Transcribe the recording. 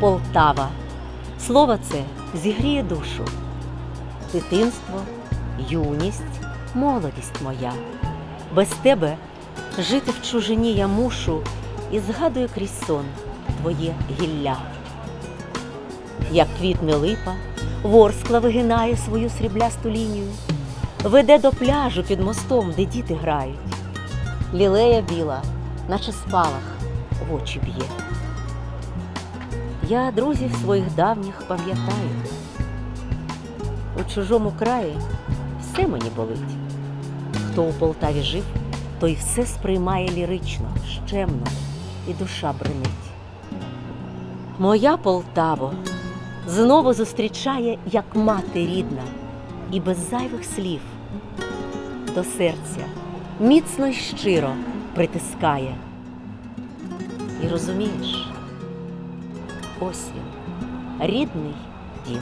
Полтава. Слово це зігріє душу. Дитинство, юність, молодість моя. Без тебе жити в чужині я мушу і згадую крізь сон твоє гілля. Як квітне липа, ворскла вигинає свою сріблясту лінію, веде до пляжу під мостом, де діти грають. Лілея біла, наче спалах, в очі б'є. Я друзів своїх давніх пам'ятаю. У чужому краї все мені болить. Хто у Полтаві жив, той все сприймає лірично, щемно, і душа бренить. Моя Полтаво знову зустрічає, як мати рідна, і без зайвих слів до серця міцно й щиро притискає. І розумієш, ось рідний дім.